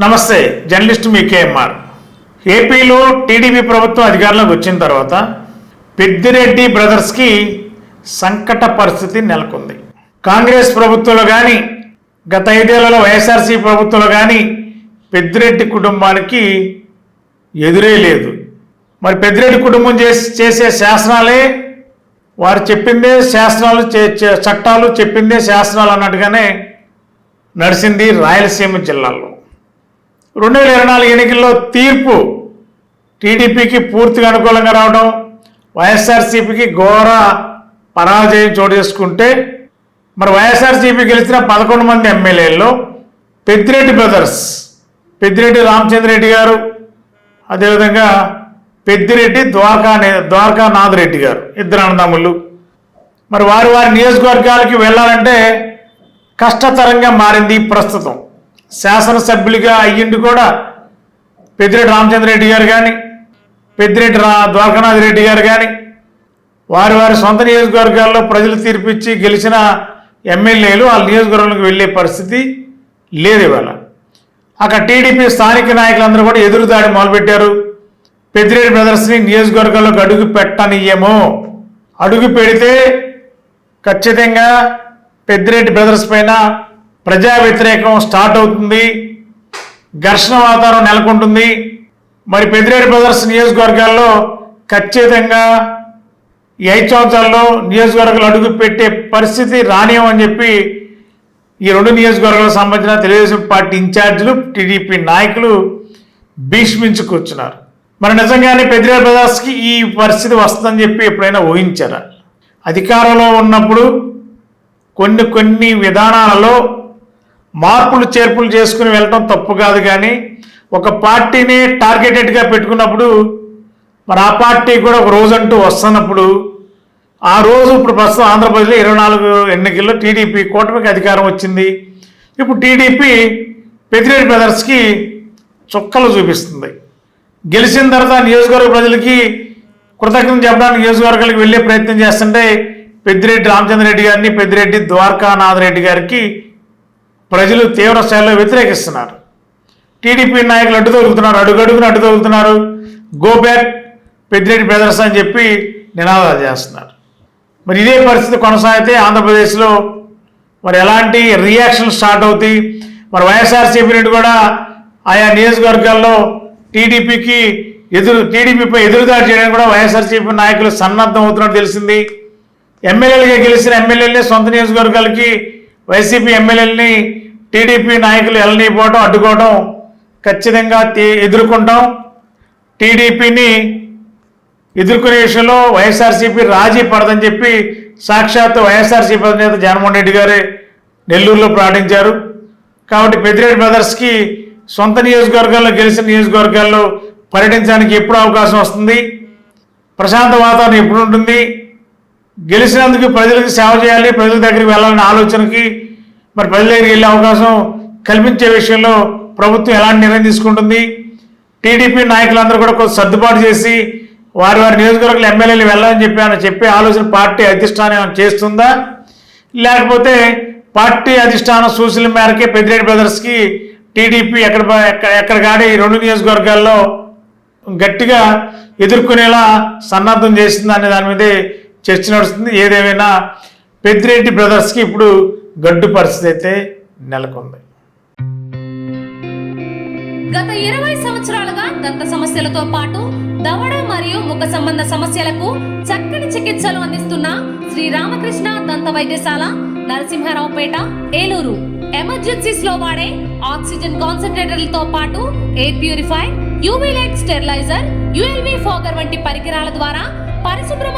నమస్తే జర్నలిస్ట్ మీ కేఎంఆర్. ఏపీలో టీడీపీ ప్రభుత్వం అధికారంలోకి వచ్చిన తర్వాత పెద్దిరెడ్డి బ్రదర్స్కి సంకట పరిస్థితి నెలకొంది. కాంగ్రెస్ ప్రభుత్వంలో కానీ గత ఐదేళ్ళలో వైఎస్ఆర్సీ ప్రభుత్వంలో కానీ పెద్దిరెడ్డి కుటుంబానికి ఎదురే లేదు. మరి పెద్దిరెడ్డి కుటుంబం చేసి చేసే శాసనాలే వారు చెప్పిందే శాసనాలు చే- చట్టాలు చెప్పిందే శాసనాలు అన్నట్టుగానే నడిచింది రాయలసీమ జిల్లాలో. రెండు వేల ఇరవై నాలుగు ఎన్నికల్లో తీర్పు టీడీపీకి పూర్తిగా అనుకూలంగా రావడం వైఎస్ఆర్సీపీకి ఘోర పరాజయం చోటు చేసుకుంటే మరి వైఎస్ఆర్సీపీ గెలిచిన పదకొండు మంది ఎమ్మెల్యేల్లో పెద్దిరెడ్డి బ్రదర్స్ పెద్దిరెడ్డి రామచంద్రరెడ్డి గారు అదేవిధంగా పెద్దిరెడ్డి ద్వారకా ద్వారకా నాథరెడ్డి గారు ఇద్దరు అన్నదమ్ములు. మరి వారి వారి నియోజకవర్గాలకి వెళ్ళాలంటే కష్టతరంగా మారింది ప్రస్తుతం. శాసనసభ్యులుగా అయ్యిండు కూడా పెద్దిరెడ్డి రామచంద్రరెడ్డి గారు కానీ పెద్దిరెడ్డి రా ద్వారకానాథ్ రెడ్డి గారు కానీ వారి వారి సొంత నియోజకవర్గాల్లో ప్రజలు తీర్పిచ్చి గెలిచిన ఎమ్మెల్యేలు వాళ్ళ నియోజకవర్గాలకు వెళ్ళే పరిస్థితి లేదు ఇవాళ. అక్కడ టీడీపీ స్థానిక నాయకులందరూ కూడా ఎదురుదాడి మొదలుపెట్టారు. పెద్దిరెడ్డి బ్రదర్స్ని నియోజకవర్గాల్లోకి అడుగు పెట్టనియ్యము అడుగు పెడితే ఖచ్చితంగా పెద్దిరెడ్డి బ్రదర్స్ పైన ప్రజా వ్యతిరేకం స్టార్ట్ అవుతుంది. ఘర్షణ వాతావరణం నెలకొంటుంది. మరి పెద్దిరేడు బ్రదర్స్ నియోజకవర్గాల్లో ఖచ్చితంగా ఈ ఐదు సంవత్సరాల్లో నియోజకవర్గాలు అడుగు పెట్టే పరిస్థితి రానియమని చెప్పి ఈ రెండు నియోజకవర్గాలకు సంబంధించిన తెలుగుదేశం పార్టీ ఇన్ఛార్జీలు టీడీపీ నాయకులు భీష్మించి కూర్చున్నారు. మరి నిజంగానే పెద్దిరెడ్డి బ్రదర్స్కి ఈ పరిస్థితి వస్తుందని చెప్పి ఎప్పుడైనా ఊహించారా? అధికారంలో ఉన్నప్పుడు కొన్ని కొన్ని విధానాలలో మార్పులు చేర్పులు చేసుకుని వెళ్ళటం తప్పు కాదు కానీ ఒక పార్టీని టార్గెటెడ్గా పెట్టుకున్నప్పుడు మరి ఆ పార్టీ కూడా ఒక రోజు అంటూ వస్తున్నప్పుడు ఆ రోజు ఇప్పుడు ప్రస్తుతం ఆంధ్రప్రదేశ్లో ఇరవై నాలుగు ఎన్నికల్లో టీడీపీ కూటమికి అధికారం వచ్చింది. ఇప్పుడు టీడీపీ పెద్దిరెడ్డి బ్రదర్స్కి చుక్కలు చూపిస్తుంది. గెలిచిన తర్వాత నియోజకవర్గ ప్రజలకి కృతజ్ఞత చెప్పడానికి నియోజకవర్గాలకు వెళ్ళే ప్రయత్నం చేస్తుంటే పెద్దిరెడ్డి రామచంద్రరెడ్డి గారిని పెద్దిరెడ్డి ద్వారకానాథ్ రెడ్డి గారికి ప్రజలు తీవ్ర స్థాయిలో వ్యతిరేకిస్తున్నారు. టీడీపీ నాయకులు అడ్డు తొలుగుతున్నారు అడుగడుగున అడ్డు తొలుగుతున్నారు గో బ్యాక్ పెద్దిరెడ్డి బ్రదర్స్ అని చెప్పి నినాదాలు చేస్తున్నారు. మరి ఇదే పరిస్థితి కొనసాగితే ఆంధ్రప్రదేశ్లో మరి ఎలాంటి రియాక్షన్ స్టార్ట్ అవుతాయి? మరి వైఎస్ఆర్సీపీ నుండి కూడా ఆయా నియోజకవర్గాల్లో టీడీపీకి ఎదురు టీడీపీపై ఎదురుదాడి చేయడానికి కూడా వైఎస్ఆర్సీపీ నాయకులు సన్నద్ధం అవుతున్నట్టు తెలిసింది. ఎమ్మెల్యేలుగా గెలిచిన ఎమ్మెల్యేలే సొంత నియోజకవర్గాలకి వైసీపీ ఎమ్మెల్యేలని టీడీపీ నాయకులు వెళ్ళనీపోవడం అడ్డుకోవడం ఖచ్చితంగా ఎదుర్కొంటాం. టీడీపీని ఎదుర్కొనే విషయంలో వైఎస్ఆర్సీపీ రాజీ పడదని చెప్పి సాక్షాత్ వైఎస్ఆర్సీపీ అధినేత జగన్మోహన్ రెడ్డి గారే నెల్లూరులో ప్రకటించారు. కాబట్టి పెద్దిరెడ్డి బ్రదర్స్కి సొంత నియోజకవర్గాల్లో గెలిచిన నియోజకవర్గాల్లో పర్యటించడానికి ఎప్పుడు అవకాశం వస్తుంది. ప్రశాంత వాతావరణం ఎప్పుడు ఉంటుంది గెలిచినందుకు ప్రజలకు సేవ చేయాలి ప్రజల దగ్గరికి వెళ్ళాలనే ఆలోచనకి మరి ప్రజల దగ్గరికి వెళ్ళే అవకాశం కల్పించే విషయంలో ప్రభుత్వం ఎలాంటి నిర్ణయం తీసుకుంటుంది? టీడీపీ నాయకులందరూ కూడా కొంత సర్దుబాటు చేసి వారి వారి నియోజకవర్గాల ఎమ్మెల్యేలు వెళ్ళాలని చెప్పి ఆయన చెప్పే ఆలోచన పార్టీ అధిష్టానం ఏమైనా చేస్తుందా? లేకపోతే పార్టీ అధిష్టానం సూచనల మేరకే పెద్దిరెడ్డి బ్రదర్స్కి టీడీపీ ఎక్కడ ఎక్కడ ఎక్కడ రెండు నియోజకవర్గాల్లో గట్టిగా ఎదుర్కొనేలా సన్నద్ధం చేసింది అనే దాని మీదే చర్చ నడుస్తుంది. ఏదేమైనా పెద్దిరెడ్డి బ్రదర్స్కి ఇప్పుడు గడ్డు పరిస్థితి అయితే నెలకొంది. గత ఇరవై సంవత్సరాలుగా దంత సమస్యలతో పాటు దవడ మరియు ముఖ సంబంధ సమస్యలకు చక్కని చికిత్సలు అందిస్తున్న శ్రీ రామకృష్ణ దంత వైద్యశాల నరసింహారావుపేట ఏలూరు. ఎమర్జెన్సీస్లో వాడే ఆక్సిజన్ కాన్సన్ట్రేటర్లతో పాటు air purify UV light steriliser ULV fogger వంటి పరికరాల ద్వారా పరిశుభ్రమ